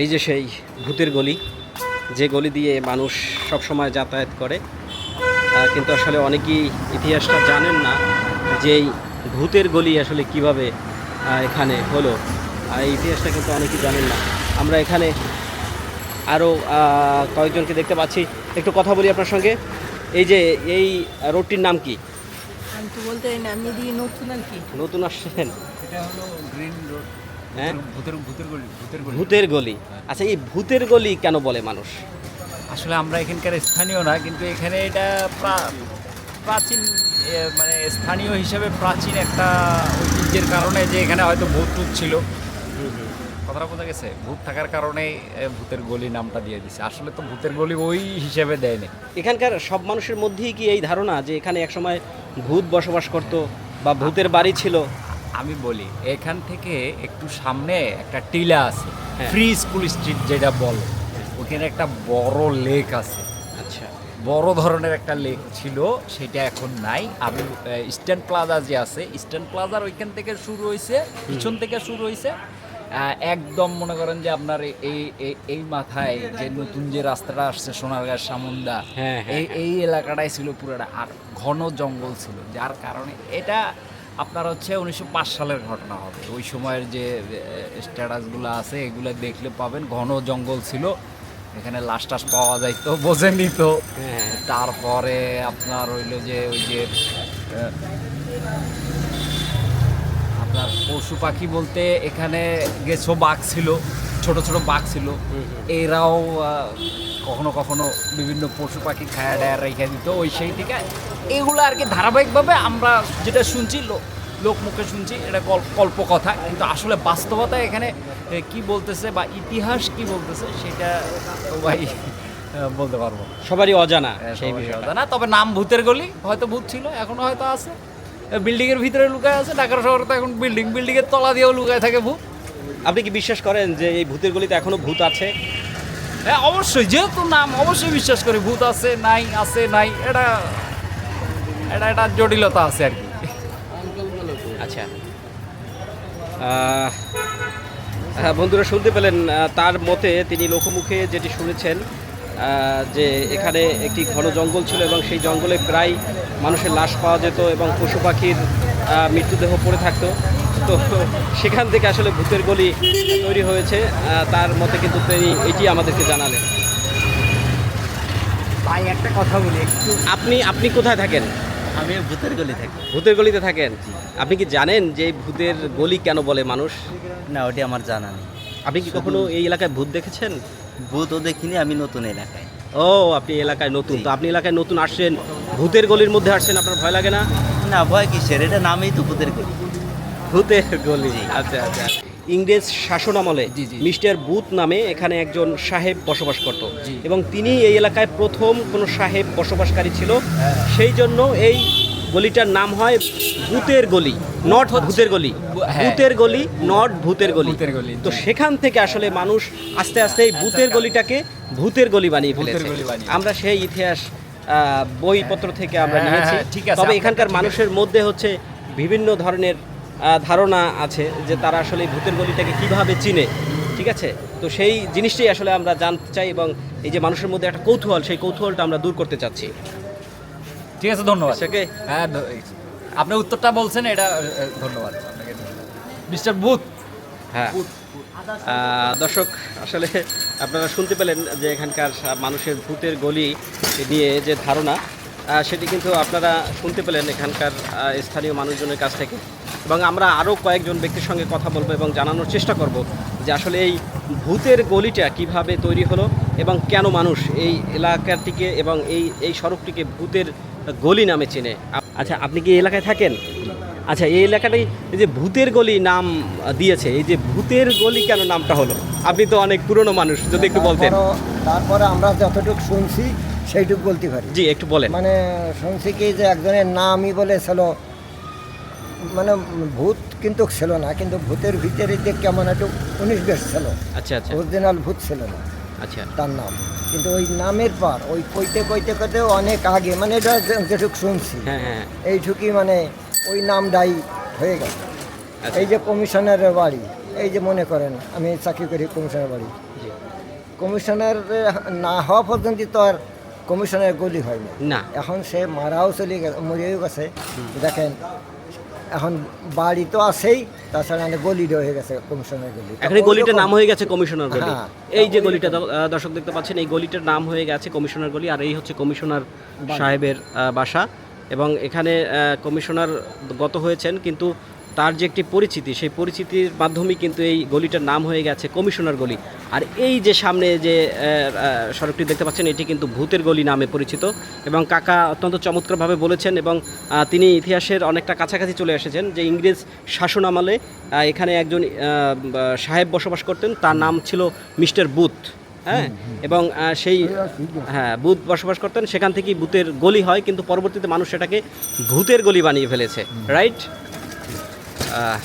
এই যে সেই ভূতের গলি যে গলি দিয়ে মানুষ সব সময় যাতায়াত করে। কিন্তু আসলে অনেকেই ইতিহাসটা জানেন না যে এই ভূতের গলি আসলে কীভাবে এখানে হলো। আর এই ইতিহাসটা কিন্তু অনেকেই জানেন না। আমরা এখানে আরও কয়েকজনকে দেখতে পাচ্ছি। একটু কথা বলি আপনার সঙ্গে। এই যে এই রোডটির নাম কি? আমি তো বলতে নতুন আর কি। নতুন আসছেন। এটা হলো গ্রিন রোড। হ্যাঁ? ভূতের ভূতের গলি ভূতের ভূতের গলি। আচ্ছা এই ভূতের গলি কেন বলে মানুষ? আসলে আমরা এখানকার স্থানীয় না কিন্তু এখানে এটা প্রা- প্রাচীন মানে স্থানীয় হিসেবে প্রাচীন একটা ঐতিহ্যের কারণে যে এখানে হয়তো ভূত টুত ছিল। কথাটা বোঝা গেছে? ভূত থাকার কারণে ভূতের গলি নামটা দিয়ে দিছে। আসলে তো ভূতের গলি ওই হিসেবে দেয়নি। এখানকার সব মানুষের মধ্যেই কি এই ধারণা যে এখানে একসময় ভূত বসবাস করত বা ভূতের বাড়ি ছিল? আমি বলি এখান থেকে একটু সামনে একটা টিলা আছে হ্যাঁ। ফ্রি স্কুল স্ট্রিট যেটা বলে ওখানে একটা বড় লেক আছে। আচ্ছা। বড় ধরনের একটা লেক ছিল সেটা এখন নাই। আমি ইস্টার্ন প্লাজা যে আছে ইস্টার্ন প্লাজার ওইখান থেকে শুরু হয়েছে পিছন থেকে শুরু হয়েছে একদম মনে করেন যে আপনার এই এই- মাথায় যে নতুন যে রাস্তাটা আসছে সোনারগাঁ সামুন্দা হ্যাঁ, হ্যাঁ, এই এই এলাকাটাই ছিল পুরোটা। আর ঘন জঙ্গল ছিল যার কারণে এটা আপনার হচ্ছে উনিশশো পাঁচ সালের ঘটনা হবে। ওই সময়ের যে স্ট্যাটাসগুলো আছে এগুলো দেখলে পাবেন। ঘন জঙ্গল ছিল। এখানে লাশ টাস পাওয়া যাইতো বোঝেনি তো হ্যাঁ। তারপরে আপনার হইল যে ওই যে আপনার পশু পাখি বলতে এখানে গেছো বাঘ ছিল ছোট ছোট বাঘ ছিল। এরাও কখনো কখনো বিভিন্ন পশু পাখি খায়া ডায়া রেখে দিত ওই সেই থেকে এগুলো আর কি ধারাবাহিকভাবে আমরা যেটা শুনছি লোক মুখে শুনছি এটা কল্পকথা কিন্তু আসলে বাস্তবতা এখানে কি বলতেছে বা ইতিহাস কি বলতেছে সেটা আহ, বলতে পারব। সবারই অজানা সেই বিষয়ে বিষয়টা। তবে নাম ভূতের গলি হয়তো ভূত ছিল এখনও হয়তো আছে। বিল্ডিং এর ভিতরে লুকায় আছে ঢাকার শহরে তো এখন বিল্ডিং বিল্ডিং এর তলা দিয়েও লুকায় থাকে ভূত। আপনি কি বিশ্বাস করেন যে এই ভূতের গলিতে এখনও ভূত আছে? হ্যাঁ অবশ্যই যেহেতু নাম অবশ্যই বিশ্বাস করি ভূত আছে নাই আছে নাই এটা এটা এটা জটিলতা আছে আর কি। আচ্ছা। হ্যাঁ, বন্ধুরা শুনতে পেলেন তার মতে তিনি লোকমুখে যেটি শুনেছেন যে এখানে একটি ঘন জঙ্গল ছিল এবং সেই জঙ্গলে প্রায় মানুষের লাশ পাওয়া যেত এবং পশু পাখির আহ, মৃতদেহ পড়ে থাকতো। তো সেখান থেকে আসলে ভূতের গলি তৈরি হয়েছে তার মতে কিন্তু তিনি এটি আমাদেরকে জানালেন। ভাই একটা কথা বলি একটু আপনি আপনি কোথায় থাকেন? আমি ভূতের গলি থাকি। ভূতের গলিতে থাকেন? আপনি কি জানেন যে ভূতের গলি কেন বলে মানুষ? না ওটি আমার জানা নেই। আপনি কি কখনো এই এলাকায় ভূত দেখেছেন? ভূতও দেখিনি আমি নতুন এলাকায়। ও আপনি এলাকায় নতুন। তো আপনি এলাকায় নতুন আসছেন ভূতের গলির মধ্যে আসছেন আপনার ভয় লাগে না? না ভয় স্যার এটা নামেই তো ভূতের গলি। ভূতের গলি। আচ্ছা আচ্ছা। ইংরেজ শাসন আমলে জি, জি। মিস্টার বুথ নামে এখানে একজন সাহেব বসবাস করত। এবং তিনি এই এলাকায় প্রথম কোনো সাহেব বসবাসকারী ছিল। হ্যাঁ। সেই জন্য এই গলিটার নাম হয় ভূতের গলি নট ভূতের গলি। হ্যাঁ। ভূতের গলি নট ভূতের গলি। তো সেখান থেকে আসলে মানুষ আস্তে আস্তে এই ভূতের গলিটাকে ভূতের গলি বানিয়ে ফেলেছে। আমরা সেই ইতিহাস বইপত্র থেকে আমরা হ্যাঁ, নিয়েছি। হ্যাঁ, ঠিক আছে, তবে এখানকার মানুষের মধ্যে হচ্ছে বিভিন্ন ধরনের ধারণা আছে যে তারা আসলে এই ভূতের গলিটাকে কীভাবে চিনে ঠিক আছে? তো সেই জিনিসটাই আসলে আমরা জানতে চাই এবং এই যে মানুষের মধ্যে একটা কৌতূহল সেই কৌতূহলটা আমরা দূর করতে চাচ্ছি। ঠিক আছে ধন্যবাদ। হ্যাঁ আপনি উত্তরটা বলছেন এটা ধন্যবাদ। আপনাকে মিস্টার বুথ হ্যাঁ। দর্শক আসলে আপনারা শুনতে পেলেন যে এখানকার মানুষের ভূতের গলি নিয়ে যে ধারণা সেটি কিন্তু আপনারা শুনতে পেলেন এখানকার স্থানীয় মানুষজনের কাছ থেকে। এবং আমরা আরও কয়েকজন ব্যক্তির সঙ্গে কথা বলব এবং জানানোর চেষ্টা করব। যে আসলে এই ভূতের গলিটা কীভাবে তৈরি হলো এবং কেন মানুষ এই এলাকাটিকে এবং এই এই সড়কটিকে ভূতের গলি নামে চেনে? আচ্ছা আপনি কি এই এলাকায় থাকেন? আচ্ছা এই এলাকাটাই এই যে ভূতের গলি নাম দিয়েছে এই যে ভূতের গলি কেন নামটা হলো? আপনি তো অনেক পুরনো মানুষ যদি একটু বলতেন। তারপরে আমরা যতটুকু শুনছি সেইটুকু বলতে পারি। জি একটু বলেন। মানে শুনছি কি যে একজনের নামই বলেছিল মানে ভূত কিন্তু ছিল না কিন্তু ভূতের ভিতরে যে কেমন একটু উনিশ বেশ ছিল আচ্ছা আচ্ছা। অরিজিনাল ভূত ছিল না আচ্ছা। তার নাম। কিন্তু ওই নামের পর ওই কইতে কইতে কইতে অনেক আগে মানে এটা যেটুকু শুনছি হ্যাঁ হ্যাঁ। এইটুকুই মানে ওই নামটাই হয়ে গেল। আচ্ছা। এই যে কমিশনারের বাড়ি এই যে মনে করেন আমি চাকরি করি কমিশনের বাড়ি। কমিশনের না হওয়া পর্যন্ত তো আর কমিশনের গলি হয়নি। না। এখন সে মারাও চলে গেছে মরেও গেছে। দেখেন এখন বাড়ি তো আছেই তাছাড়া অনেক গলি হয়ে গেছে কমিশনের গলি। এখন গলিটার নাম হয়ে গেছে কমিশনার গলি। হ্যাঁ। এই যে গলিটা দর্শক দেখতে পাচ্ছেন এই গলিটার নাম হয়ে গেছে কমিশনার গলি আর এই হচ্ছে কমিশনার সাহেবের আহ, বাসা। এবং এখানে আহ, কমিশনার গত হয়েছেন কিন্তু তার যে একটি পরিচিতি সেই পরিচিতির মাধ্যমে কিন্তু এই গলিটার নাম হয়ে গেছে কমিশনার গলি। আর এই যে সামনে যে সড়কটি দেখতে পাচ্ছেন এটি কিন্তু ভূতের গলি নামে পরিচিত এবং কাকা অত্যন্ত চমৎকারভাবে বলেছেন এবং তিনি ইতিহাসের অনেকটা কাছাকাছি চলে এসেছেন যে ইংরেজ শাসন আমলে এখানে একজন সাহেব বসবাস করতেন তার নাম ছিল মিস্টার বুথ হ্যাঁ? এবং সেই হ্যাঁ বুথ বসবাস করতেন সেখান থেকেই বুথের গলি হয় কিন্তু পরবর্তীতে মানুষ সেটাকে ভূতের গলি বানিয়ে ফেলেছে রাইট? Uh,